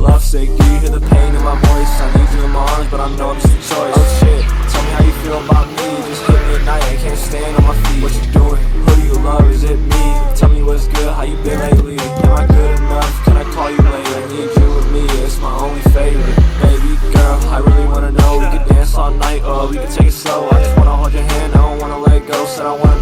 Love sick, do you hear the pain in my voice? I need you in my arms, but I know I'm just a choice. Oh shit, tell me how you feel about me. Just hit me at night, I can't stand on my feet. What you doing? Who do you love? Is it me? Tell me what's good, how you been lately? Am I good enough? Can I call you later? I need you with me, it's my only favorite. Baby girl, I really wanna know. We could dance all night, or we could take it slow. I just wanna hold your hand, I don't wanna let go. Said I wanna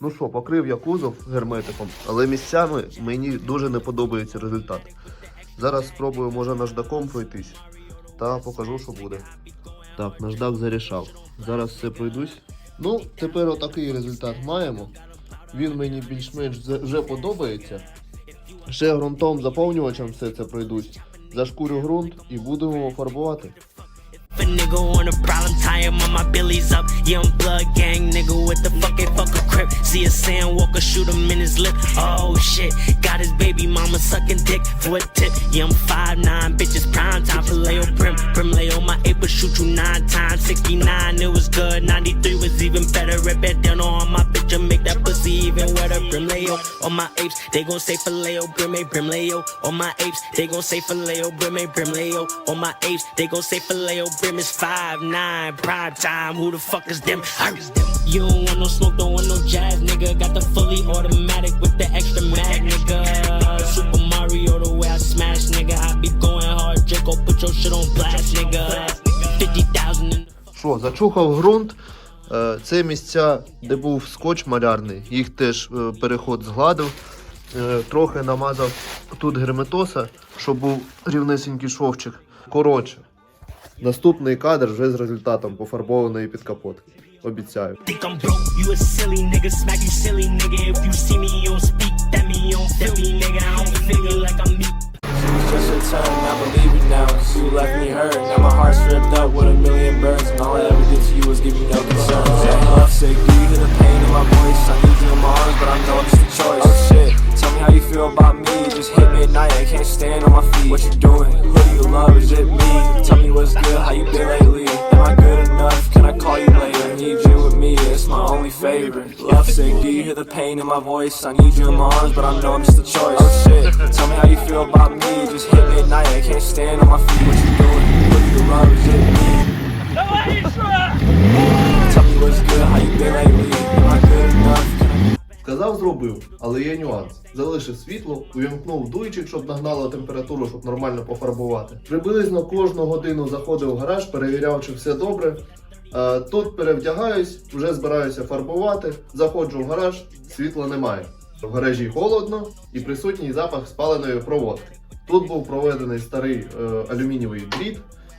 Ну що, покрив я кузов герметиком, але місцями мені дуже не подобається результат. Зараз спробую, може, наждаком пройтись та покажу, що буде. Так, наждак зарішав. Зараз все пройдусь. Ну, тепер отакий результат маємо. Він мені більш-менш вже- подобається. Ще ґрунтом заповнювачем все це пройдусь. Зашкурю ґрунт і будемо фарбувати. A nigga want a problem, tie him on my billies up. Yeah, I'm blood gang nigga with the fucking fuck a crip. See a sandwalker, shoot him in his lip. Oh shit, got his baby mama sucking for a tip. Yeah, I'm five nine, bitches prime time for Leo Prim. Prim Leo, my ape will shoot you nine times. 69, it was good. 93 was even better. Rip it down on my bitch and make that pussy even wetter. Prim Leo, on my apes, they gon' say for Leo, Brim, Brim. On my apes, they gon' say for Leo, Brim, Brim Leo. On my apes, they gon' say for Leo, Brim is 5'9, prime time. Who the fuck is them? Arr. You don't want no smoke, don't want no jazz, nigga. Got the fully automatic with the extra mag, nigga. Hard, put your shit on blast, nigga. 50,000 in Що, зачухав ґрунт. Е, Це місця, де був скотч малярний, їх теж е, переход згладив. Е, Трохи намазав тут герметоса, щоб був рівнесенький шовчик. Коротше, наступний кадр вже з результатом пофарбованої підкапотки. Обіцяю. think I'm broke, you a silly nigga, smack you silly nigga. If you see me, you don't me. Now my heart's ripped up with a million burns, and all I ever did to you was give you no concerns. Yeah, love sick, do you hear the pain in my voice? I need you in my arms, but I know I'm just a choice. Oh shit, tell me how you feel about me. Just hit me at night, I can't stand on my feet. What you doing? Who do you love? Is it me? Tell me what's good, how you been lately? Am I good enough? Can I call you later? I need you with me, it's my only favorite. Love sick, do you hear the pain in my voice? I need you in my arms, but I know I'm just a choice. Oh shit, tell me how you feel about me. Just hit me at night, I can't stand on my feet. Зробив, але є нюанс. Залишив світло, увімкнув дуйчик, щоб нагнало температуру, щоб нормально пофарбувати. Приблизно кожну годину заходив в гараж, перевіряв, чи все добре. Е, Тут перевдягаюсь, вже збираюся фарбувати. Заходжу в гараж, світла немає. В гаражі холодно і присутній запах спаленої проводки. Тут був проведений старий е, алюмінієвий дріт,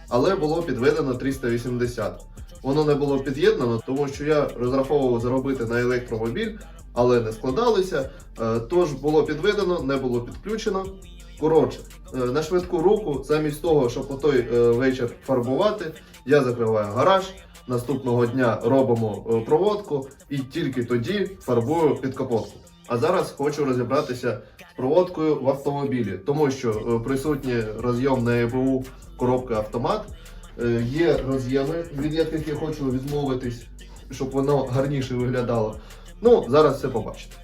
але було підведено 380. Воно не було під'єднано, тому що я розраховував заробити на електромобіль, але не складалися. Е, Тож було підведено, не було підключено. Коротше, е, на швидку руку, замість того, щоб по той е, вечір фарбувати, я закриваю гараж. Наступного дня робимо проводку і тільки тоді фарбую під капотку. А зараз хочу розібратися з проводкою в автомобілі, тому що присутній розйом на ЕБУ коробка автомат. Є роз'єми, від яких я хочу відмовитись, щоб воно гарніше виглядало. Ну, зараз все побачите.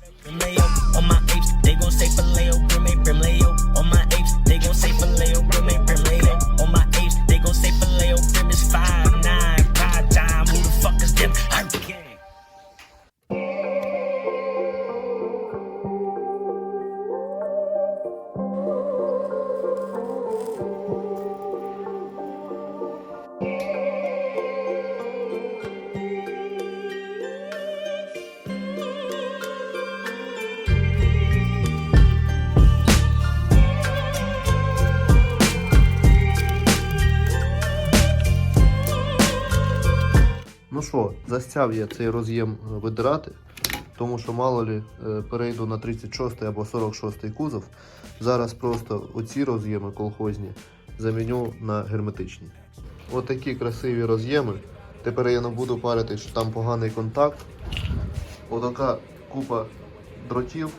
Застяв я цей роз'єм е, видирати, тому що мало лі е, перейду на 36 або 46 кузов. Зараз просто оці роз'єми колхозні заміню на герметичні. Отакі красиві роз'єми. Тепер я не буду парити, що там поганий контакт. Отака купа дротів.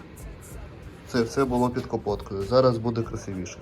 Це все було під капоткою. Зараз буде красивіше.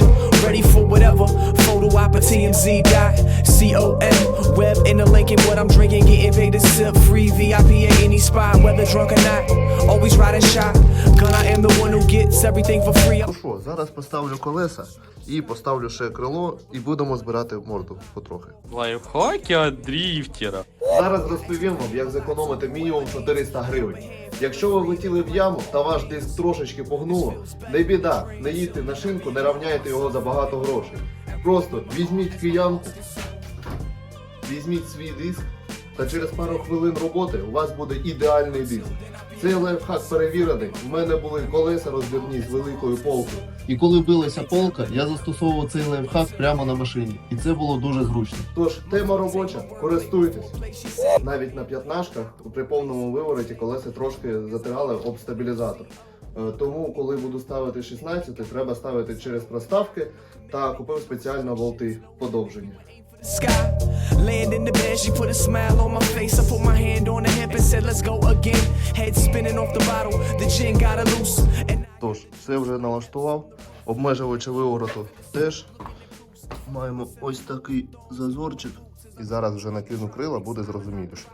New adventure, ready for whatever. Photo op a TMZ dot com. Web in the link and what I'm drinking, getting paid to sip. Free VIP at any spot, whether drunk or not. Always riding shot. Gun, I am the one who gets everything for free. Ну що, зараз поставлю колеса і поставлю ще крило, і будемо збирати морду потрохи. Лайфхаки от дрифтера. Зараз розповім вам, як зекономити мінімум 400 гривень. Якщо ви влетіли в яму та ваш диск трошечки погнуло, не біда, не їдьте на шинку, не равняйте його за багато грошей. Просто візьміть киянку, візьміть свій диск, та через пару хвилин роботи у вас буде ідеальний диск. Цей лайфхак перевірений. У мене були колеса розбірні з великою полкою. І коли билася полка, я застосовував цей лайфхак прямо на машині. І це було дуже зручно. Тож, тема робоча, користуйтесь. Навіть на п'ятнашках при повному вивороті колеса трошки затирали об стабілізатор. Е, Тому, коли буду ставити 16, треба ставити через проставки та купив спеціально болти подовжені. Land in the bed, she put a smile on my face. I put my hand on the hip and said, Let's go again. Head spinning off the bottle, the gin got her loose. And Тож, все вже налаштував. Обмежувачі вивороту теж. Маємо ось такий зазорчик. І зараз вже накину крила, буде зрозуміліше,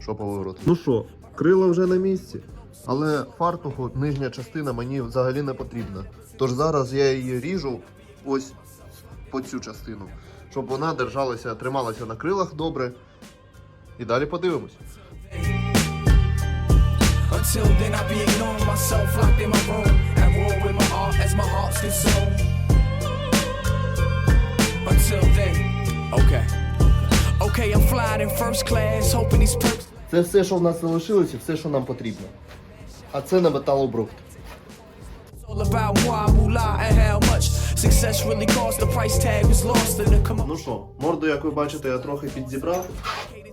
що по вивороту. Ну що, крила вже на місці. Але фартуху нижня частина мені взагалі не потрібна. Тож зараз я її ріжу ось по цю частину, щоб вона держалася, трималася на крилах добре. І далі подивимось. until then, I'll be ignoring myself, locked in my room. At war with my art as my heart's consumed. Until then, okay. Okay, I'm flying in first class, hoping these perks. Це все, що в нас залишилося, все, що нам потрібно. А це на металобрухт. All about moi, moolah, and how much success really cost. The price tag was lost in the come Ну що, морду, як ви бачите, я трохи підзібрав,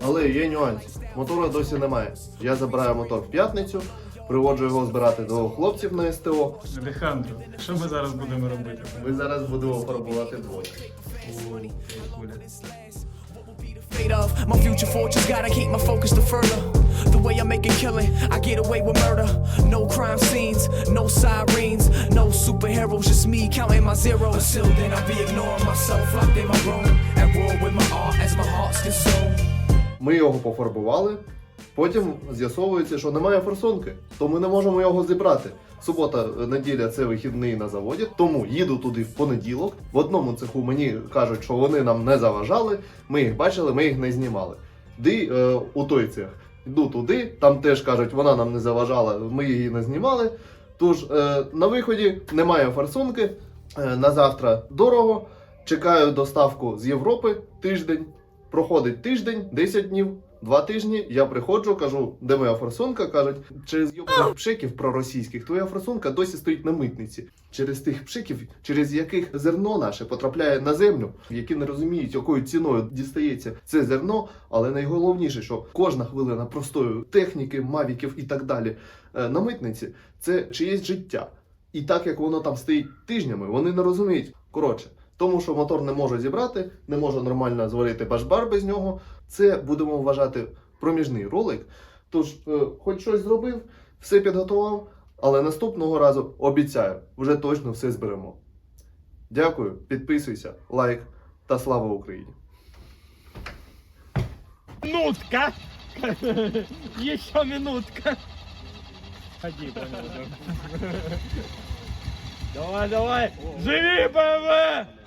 але є нюанс. Мотора досі немає. Я забираю мотор в п'ятницю, приводжу його збирати до хлопців на СТО. Олександро, що ми зараз будемо робити? Ми зараз будемо фарбувати двоє. Fate of my future fortunes. Gotta keep my focus to further. The way I make a killing, I get away with murder. No crime scenes, no sirens, no superheroes, just me counting my zeros. Until then, I'll be ignoring myself, locked in my room. At war with my art as my heart's consumed. Ми його пофарбували. Потім з'ясовується, що немає форсунки, то ми не можемо його зібрати. Субота, е, неділя це вихідний на заводі, тому їду туди в понеділок. В одному цеху мені кажуть, що вони нам не заважали. Ми їх бачили, ми їх не знімали. Ди е, у той цех. Йду туди, там теж кажуть, вона нам не заважала, ми її не знімали. Тож е, на виході немає форсунки. Е, на завтра дорого. Чекаю доставку з Європи тиждень. Проходить тиждень, 10 днів, два тижні. Я приходжу, кажу, де моя форсунка? Кажуть, через йобаних пшиків проросійських, твоя форсунка досі стоїть на митниці. Через тих пшиків, через яких зерно наше потрапляє на землю, які не розуміють, якою ціною дістається це зерно. Але найголовніше, що кожна хвилина простою техніки, мавіків і так далі е, на митниці це чиєсь життя. І так як воно там стоїть тижнями, вони не розуміють. Коротше, тому що мотор не може зібрати, не може нормально зварити башбар без нього. Це будемо вважати проміжний ролик. Тож, е, хоч щось зробив, все підготував, але наступного разу обіцяю, вже точно все зберемо. Дякую, підписуйся, лайк та слава Україні! Минутка! Еще минутка! Ходи, Давай, давай! Живи, БМВ!